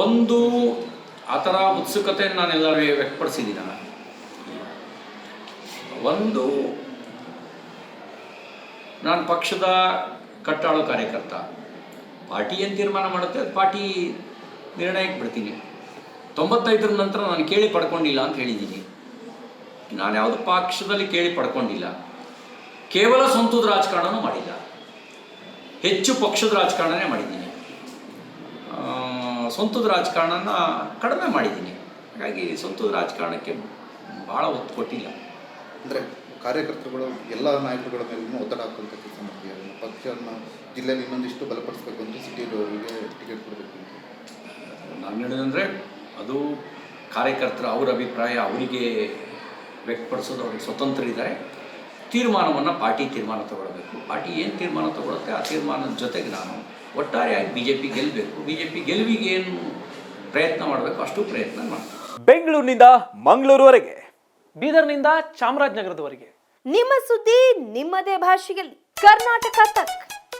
ಒಂದು ಆ ಥರ ಉತ್ಸುಕತೆಯನ್ನು ನಾನೆಲ್ಲರೂ ವ್ಯಕ್ತಪಡಿಸಿದ್ದೀನ ಒಂದು, ನಾನು ಪಕ್ಷದ ಕಟ್ಟಾಳು ಕಾರ್ಯಕರ್ತ. ಪಾರ್ಟಿ ಏನು ತೀರ್ಮಾನ ಮಾಡುತ್ತೆ? ಅದು ಪಾರ್ಟಿ ನಿರ್ಣಯಕ್ಕೆ ಬಿಡ್ತೀನಿ. ತೊಂಬತ್ತೈದರ ನಂತರ ನಾನು ಕೇಳಿ ಪಡ್ಕೊಂಡಿಲ್ಲ ಅಂತ ಹೇಳಿದ್ದೀನಿ. ನಾನು ಯಾವುದು ಪಕ್ಷದಲ್ಲಿ ಕೇಳಿ ಪಡ್ಕೊಂಡಿಲ್ಲ. ಕೇವಲ ಸ್ವಂತದ ರಾಜಕಾರಣನೂ ಮಾಡಿಲ್ಲ. ಹೆಚ್ಚು ಪಕ್ಷದ ರಾಜಕಾರಣನೇ ಮಾಡಿದ್ದೀನಿ. ಸ್ವಂತದ ರಾಜಕಾರಣನ ಕಡಿಮೆ ಮಾಡಿದ್ದೀನಿ. ಹಾಗಾಗಿ ಸ್ವಂತದ ರಾಜಕಾರಣಕ್ಕೆ ಭಾಳ ಒತ್ತು ಕೊಟ್ಟಿಲ್ಲ. ಅಂದರೆ ಕಾರ್ಯಕರ್ತರುಗಳು ಎಲ್ಲ ನಾಯಕರುಗಳ ಮೇಲೂ ಒತ್ತಡ ಹಾಕುವಂಥ ಕೆಲಸ ಮಾಡ್ತಿದ್ದಾರೆ ಪಕ್ಷನ ಜಿಲ್ಲೆಯಲ್ಲಿ ಇನ್ನೊಂದಿಷ್ಟು ಬಲಪಡಿಸಬೇಕು ಅಂತ ಸಿಟಿಯವರಿಗೆ ಟಿಕೆಟ್ ಕೊಡಬೇಕು ಅಂತ. ನಾನು ಹೇಳಿದಂದರೆ ಅದು ಕಾರ್ಯಕರ್ತರ ಅವರ ಅಭಿಪ್ರಾಯ ಅವರಿಗೆ ವ್ಯಕ್ತಪಡಿಸೋದು ಅವ್ರಿಗೆ ಸ್ವತಂತ್ರ ಇದ್ದಾರೆ. ತೀರ್ಮಾನವನ್ನು ಪಾರ್ಟಿ ತೀರ್ಮಾನ ತಗೊಳ್ಬೇಕು. ಪಾರ್ಟಿ ಏನು ತೀರ್ಮಾನ ತಗೊಳುತ್ತೆ? ಆ ತೀರ್ಮಾನದ ಜೊತೆಗೆ ನಾನು ಒಟ್ಟಾರೆಯಾಗಿ ಬಿ ಜೆ ಪಿ ಗೆಲ್ಲಬೇಕು ಬಿ ಜೆ ಪಿ ಗೆಲುವಿಗೆ ಏನು ಪ್ರಯತ್ನ ಮಾಡಬೇಕು? ಅಷ್ಟು ಪ್ರಯತ್ನ ಮಾಡ್ತೀನಿ. ಬೆಂಗಳೂರಿನಿಂದ ಮಂಗಳೂರುವರೆಗೆ ಬೀದರ್ನಿಂದ ಚಾಮರಾಜನಗರದವರೆಗೆ. ನಿಮ್ಮ ಸುದ್ದಿ ನಿಮ್ಮದೇ ಭಾಷೆಯಲ್ಲಿ. ಕರ್ನಾಟಕ ತಕ್.